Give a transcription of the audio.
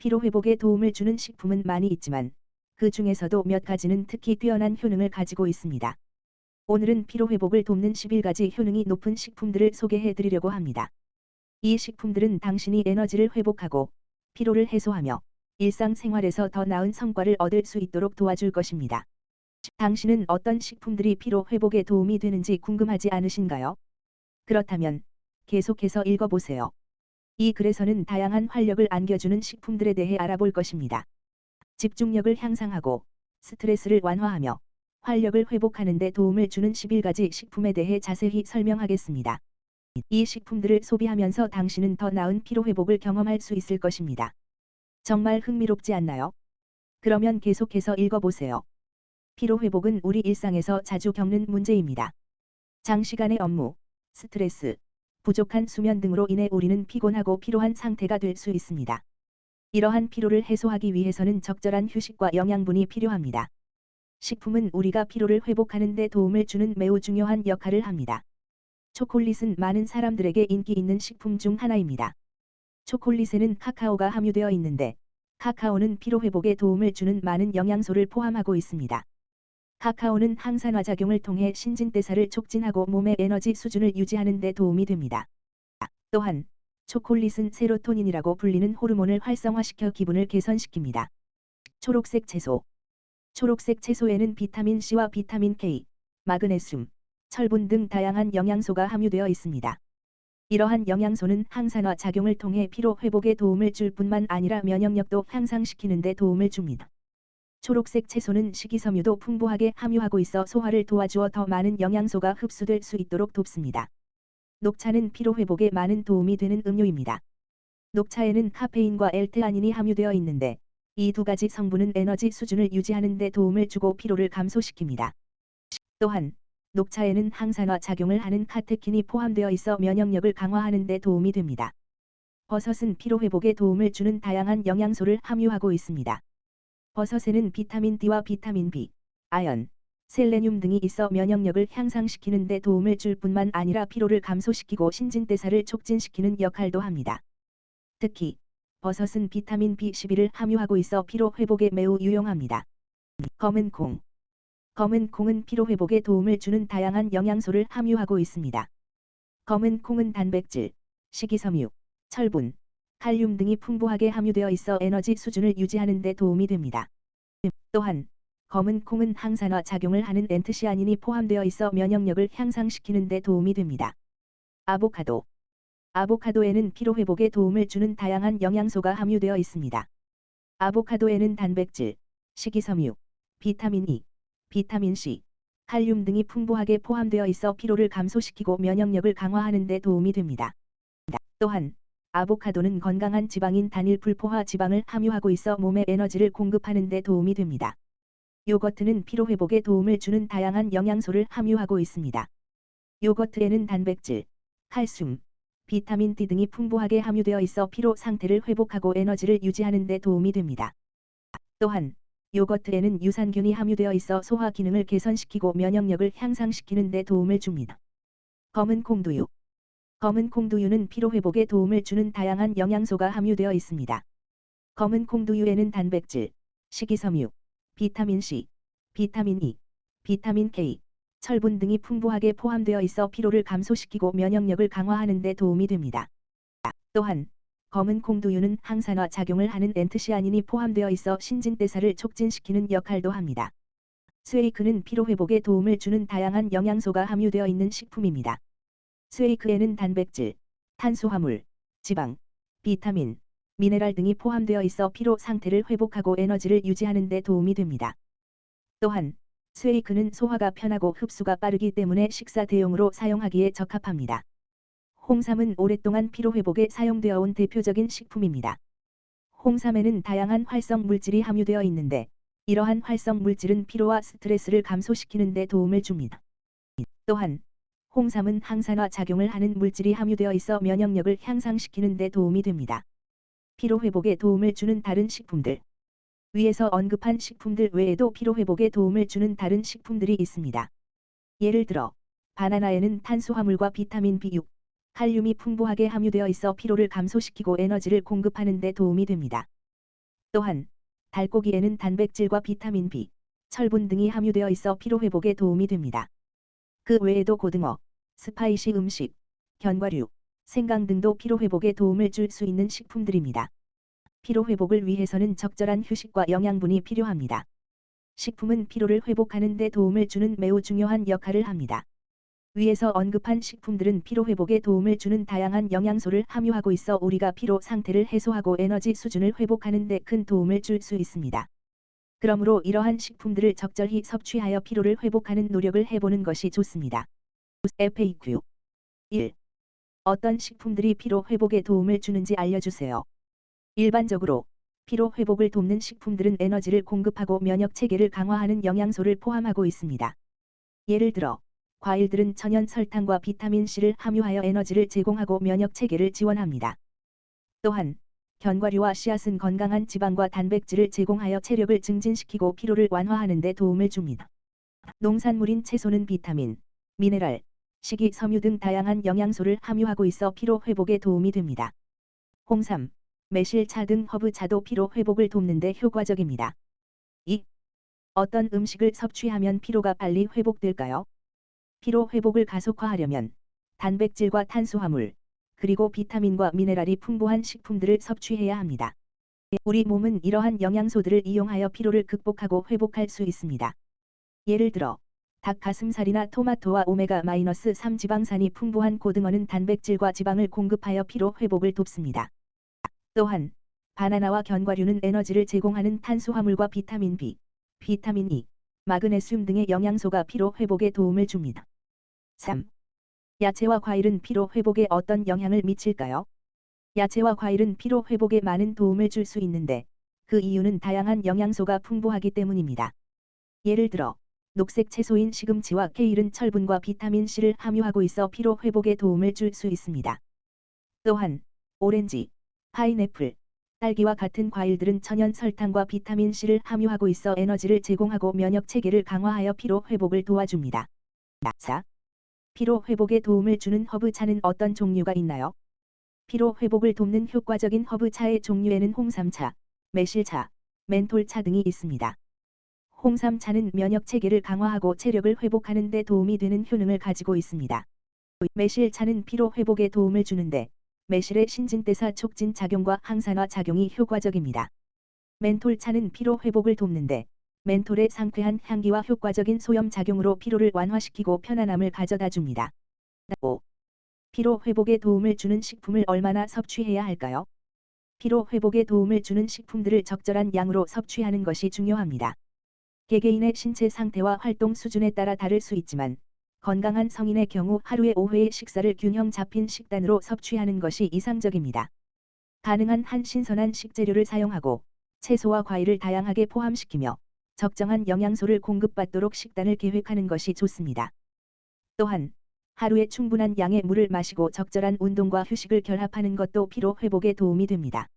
피로 회복에 도움을 주는 식품은 많이 있지만 그 중에서도 몇 가지는 특히 뛰어난 효능을 가지고 있습니다. 오늘은 피로 회복을 돕는 11가지 효능이 높은 식품들을 소개해 드리려고 합니다. 이 식품들은 당신이 에너지를 회복하고 피로를 해소하며 일상생활에서 더 나은 성과를 얻을 수 있도록 도와줄 것입니다. 당신은 어떤 식품들이 피로 회복에 도움이 되는지 궁금하지 않으신가요? 그렇다면 계속해서 읽어보세요. 이 글에서는 다양한 활력을 안겨주는 식품들에 대해 알아볼 것입니다. 집중력을 향상하고 스트레스를 완화하며 활력을 회복하는 데 도움을 주는 11가지 식품에 대해 자세히 설명하겠습니다. 이 식품들을 소비하면서 당신은 더 나은 피로 회복을 경험할 수 있을 것입니다. 정말 흥미롭지 않나요? 그러면 계속해서 읽어보세요. 피로 회복은 우리 일상에서 자주 겪는 문제입니다. 장시간의 업무, 스트레스, 부족한 수면 등으로 인해 우리는 피곤하고 피로한 상태가 될 수 있습니다. 이러한 피로를 해소하기 위해서는 적절한 휴식과 영양분이 필요합니다. 식품은 우리가 피로를 회복하는 데 도움을 주는 매우 중요한 역할을 합니다. 초콜릿은 많은 사람들에게 인기 있는 식품 중 하나입니다. 초콜릿에는 카카오가 함유되어 있는데 카카오는 피로 회복에 도움을 주는 많은 영양소를 포함하고 있습니다. 카카오는 항산화 작용을 통해 신진대사를 촉진하고 몸의 에너지 수준을 유지하는 데 도움이 됩니다. 또한 초콜릿은 세로토닌이라고 불리는 호르몬을 활성화시켜 기분을 개선시킵니다. 초록색 채소 초록색 채소에는 비타민 C와 비타민 K, 마그네슘, 철분 등 다양한 영양소가 함유되어 있습니다. 이러한 영양소는 항산화 작용을 통해 피로 회복에 도움을 줄 뿐만 아니라 면역력도 향상시키는 데 도움을 줍니다. 초록색 채소는 식이섬유도 풍부하게 함유하고 있어 소화를 도와주어 더 많은 영양소가 흡수될 수 있도록 돕습니다. 녹차는 피로 회복에 많은 도움이 되는 음료입니다. 녹차에는 카페인과 엘테아닌이 함유되어 있는데 이 두 가지 성분은 에너지 수준을 유지하는 데 도움을 주고 피로를 감소시킵니다. 또한 녹차에는 항산화 작용을 하는 카테킨이 포함되어 있어 면역력을 강화하는 데 도움이 됩니다. 버섯은 피로 회복에 도움을 주는 다양한 영양소를 함유하고 있습니다. 버섯에는 비타민 D와 비타민 B, 아연, 셀레늄 등이 있어 면역력을 향상시키는 데 도움을 줄 뿐만 아니라 피로를 감소시키고 신진대사를 촉진시키는 역할도 합니다. 특히 버섯은 비타민 B12를 함유하고 있어 피로 회복에 매우 유용합니다. 검은 콩 검은 콩은 피로 회복에 도움을 주는 다양한 영양소를 함유하고 있습니다. 검은 콩은 단백질, 식이섬유, 철분, 칼륨 등이 풍부하게 함유되어 있어 에너지 수준을 유지하는 데 도움이 됩니다. 또한 검은 콩은 항산화 작용을 하는 엔트시아닌이 포함되어 있어 면역력을 향상시키는 데 도움이 됩니다. 아보카도 아보카도에는 피로 회복에 도움을 주는 다양한 영양소가 함유되어 있습니다. 아보카도에는 단백질, 식이섬유, 비타민 E, 비타민 C, 칼륨 등이 풍부하게 포함되어 있어 피로를 감소시키고 면역력을 강화하는 데 도움이 됩니다. 또한 아보카도는 건강한 지방인 단일 불포화 지방을 함유하고 있어 몸에 에너지를 공급하는 데 도움이 됩니다. 요거트는 피로 회복에 도움을 주는 다양한 영양소를 함유하고 있습니다. 요거트에는 단백질, 칼슘, 비타민 D 등이 풍부하게 함유되어 있어 피로 상태를 회복하고 에너지를 유지하는 데 도움이 됩니다. 또한 요거트에는 유산균이 함유되어 있어 소화 기능을 개선시키고 면역력을 향상시키는 데 도움을 줍니다. 검은 콩두유 검은 콩두유는 피로 회복에 도움을 주는 다양한 영양소가 함유되어 있습니다. 검은 콩두유에는 단백질, 식이섬유, 비타민 C, 비타민 E, 비타민 K, 철분 등이 풍부하게 포함되어 있어 피로를 감소시키고 면역력을 강화하는 데 도움이 됩니다. 또한 검은 콩두유는 항산화 작용을 하는 엔트시아닌이 포함되어 있어 신진대사를 촉진시키는 역할도 합니다. 스웨이크는 피로 회복에 도움을 주는 다양한 영양소가 함유되어 있는 식품입니다. 스웨이크에는 단백질, 탄수화물, 지방, 비타민, 미네랄 등이 포함되어 있어 피로 상태를 회복하고 에너지를 유지하는 데 도움이 됩니다. 또한 스웨이크는 소화가 편하고 흡수가 빠르기 때문에 식사 대용으로 사용하기에 적합합니다. 홍삼은 오랫동안 피로 회복에 사용되어 온 대표적인 식품입니다. 홍삼에는 다양한 활성 물질이 함유되어 있는데 이러한 활성 물질은 피로와 스트레스를 감소시키는 데 도움을 줍니다. 또한 홍삼은 항산화 작용을 하는 물질이 함유되어 있어 면역력을 향상시키는 데 도움이 됩니다. 피로 회복에 도움을 주는 다른 식품들 위에서 언급한 식품들 외에도 피로 회복에 도움을 주는 다른 식품들이 있습니다. 예를 들어 바나나에는 탄수화물과 비타민 B6, 칼륨이 풍부하게 함유되어 있어 피로를 감소시키고 에너지를 공급하는 데 도움이 됩니다. 또한 달고기에는 단백질과 비타민 B, 철분 등이 함유되어 있어 피로 회복에 도움이 됩니다. 그 외에도 고등어, 스파이시 음식, 견과류, 생강 등도 피로 회복에 도움을 줄 수 있는 식품들입니다. 피로 회복을 위해서는 적절한 휴식과 영양분이 필요합니다. 식품은 피로를 회복하는 데 도움을 주는 매우 중요한 역할을 합니다. 위에서 언급한 식품들은 피로 회복에 도움을 주는 다양한 영양소를 함유하고 있어 우리가 피로 상태를 해소하고 에너지 수준을 회복하는 데 큰 도움을 줄 수 있습니다. 그러므로 이러한 식품들을 적절히 섭취하여 피로를 회복하는 노력을 해보는 것이 좋습니다. FAQ 1. 어떤 식품들이 피로 회복에 도움을 주는지 알려주세요. 일반적으로 피로 회복을 돕는 식품들은 에너지를 공급하고 면역 체계를 강화하는 영양소를 포함하고 있습니다. 예를 들어 과일들은 천연 설탕과 비타민 C를 함유하여 에너지를 제공하고 면역 체계를 지원합니다. 또한 견과류와 씨앗은 건강한 지방과 단백질을 제공하여 체력을 증진시키고 피로를 완화하는 데 도움을 줍니다. 농산물인 채소는 비타민, 미네랄, 식이 섬유 등 다양한 영양소를 함유하고 있어 피로 회복에 도움이 됩니다. 홍삼, 매실차 등 허브차도 피로 회복을 돕는 데 효과적입니다. 2. 어떤 음식을 섭취하면 피로가 빨리 회복될까요? 피로 회복을 가속화하려면 단백질과 탄수화물, 그리고 비타민과 미네랄이 풍부한 식품들을 섭취해야 합니다. 우리 몸은 이러한 영양소들을 이용하여 피로를 극복하고 회복할 수 있습니다. 예를 들어 닭 가슴살이나 토마토와 오메가-3 지방산이 풍부한 고등어는 단백질과 지방을 공급하여 피로 회복을 돕습니다. 또한 바나나와 견과류는 에너지를 제공하는 탄수화물과 비타민 B, 비타민 E, 마그네슘 등의 영양소가 피로 회복에 도움을 줍니다. 3. 야채와 과일은 피로 회복에 어떤 영향을 미칠까요? 야채와 과일은 피로 회복에 많은 도움을 줄 수 있는데 그 이유는 다양한 영양소가 풍부하기 때문입니다. 예를 들어 녹색 채소인 시금치와 케일은 철분과 비타민 C를 함유하고 있어 피로 회복에 도움을 줄 수 있습니다. 또한 오렌지, 파인애플, 딸기와 같은 과일들은 천연 설탕과 비타민 C를 함유하고 있어 에너지를 제공하고 면역 체계를 강화하여 피로 회복을 도와줍니다. 4. 피로 회복에 도움을 주는 허브차는 어떤 종류가 있나요? 피로 회복을 돕는 효과적인 허브차의 종류에는 홍삼차, 매실차, 멘톨차 등이 있습니다. 홍삼차는 면역 체계를 강화하고 체력을 회복하는 데 도움이 되는 효능을 가지고 있습니다. 매실차는 피로 회복에 도움을 주는데 매실의 신진대사 촉진 작용과 항산화 작용이 효과적입니다. 멘톨차는 피로 회복을 돕는데 멘톨의 상쾌한 향기와 효과적인 소염 작용으로 피로를 완화시키고 편안함을 가져다 줍니다. 5. 피로 회복에 도움을 주는 식품을 얼마나 섭취해야 할까요? 피로 회복에 도움을 주는 식품들을 적절한 양으로 섭취하는 것이 중요합니다. 개개인의 신체 상태와 활동 수준에 따라 다를 수 있지만 건강한 성인의 경우 하루에 5회의 식사를 균형 잡힌 식단으로 섭취하는 것이 이상적입니다. 가능한 한 신선한 식재료를 사용하고 채소와 과일을 다양하게 포함시키며 적정한 영양소를 공급받도록 식단을 계획하는 것이 좋습니다. 또한 하루에 충분한 양의 물을 마시고 적절한 운동과 휴식을 결합하는 것도 피로 회복에 도움이 됩니다.